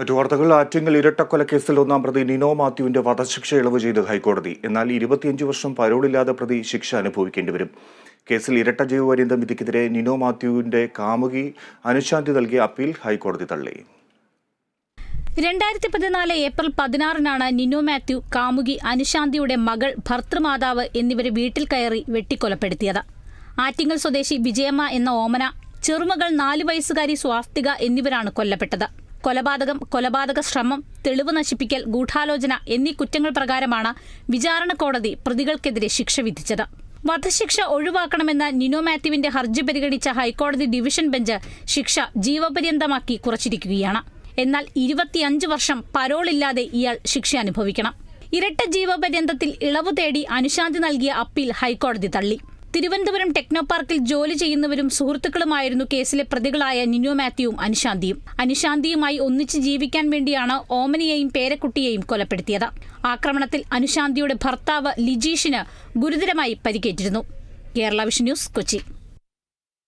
മറ്റു വാർത്തകൾ ആറ്റിങ്ങൽ ഇരട്ടക്കൊലക്കേസിൽ ഒന്നാം പ്രതി നിനോ മാത്യുവിന്റെ വധശിക്ഷ ഇളവ് ചെയ്ത് ഹൈക്കോടതി. എന്നാൽ ഇരുപത്തിയഞ്ച് വർഷം പരോളില്ലാതെ പ്രതി ശിക്ഷ അനുഭവിക്കേണ്ടി വരും. കേസിൽ ഇരട്ട ജീവപര്യന്തം വിധിക്കെതിരെ നിനോ മാത്യുവിന്റെ കാമുകി അനുശാന്തി നൽകിയ അപ്പീൽ ഹൈക്കോടതി തള്ളി. രണ്ടായിരത്തി പതിനാല് ഏപ്രിൽ പതിനാറിനാണ് നിനോ മാത്യു കാമുകി അനുശാന്തിയുടെ മകൾ ഭർത്തൃമാതാവ് എന്നിവരെ വീട്ടിൽ കയറി വെട്ടിക്കൊലപ്പെടുത്തിയത്. ആറ്റിങ്ങൽ സ്വദേശി വിജയമ്മ എന്ന ഓമന ചെറുമകൾ നാലു വയസ്സുകാരി സ്വാസ്തിക എന്നിവരാണ് കൊല്ലപ്പെട്ടത്. കൊലപാതകം കൊലപാതക ശ്രമം തെളിവ് നശിപ്പിക്കൽ ഗൂഢാലോചന എന്നീ കുറ്റങ്ങൾ പ്രകാരമാണ് വിചാരണ കോടതി പ്രതികൾക്കെതിരെ ശിക്ഷ വിധിച്ചത്. വധശിക്ഷ ഒഴിവാക്കണമെന്ന നിനോ മാത്യുവിന്റെ ഹർജി പരിഗണിച്ച ഹൈക്കോടതി ഡിവിഷൻ ബെഞ്ച് ശിക്ഷ ജീവപര്യന്തമാക്കി കുറച്ചിരിക്കുകയാണ്. എന്നാൽ ഇരുപത്തിയഞ്ച് വർഷം പരോളില്ലാതെ ഇയാൾ ശിക്ഷ അനുഭവിക്കണം. ഇരട്ട ജീവപര്യന്തത്തിൽ ഇളവ് തേടി അനുശാന്തി നൽകിയ അപ്പീൽ ഹൈക്കോടതി തള്ളി. തിരുവനന്തപുരം ടെക്നോ പാർക്കിൽ ജോലി ചെയ്യുന്നവരും സുഹൃത്തുക്കളുമായിരുന്നു കേസിലെ പ്രതികളായ നിനോ മാത്യുവും അനുശാന്തിയും. അനുശാന്തിയുമായി ഒന്നിച്ച് ജീവിക്കാൻ വേണ്ടിയാണ് ഓമനിയെയും പേരക്കുട്ടിയെയും കൊലപ്പെടുത്തിയത്. ആക്രമണത്തിൽ അനുശാന്തിയുടെ ഭർത്താവ് ലിജീഷിന് ഗുരുതരമായി പരിക്കേറ്റിരുന്നു. Kerala vision news Kochi.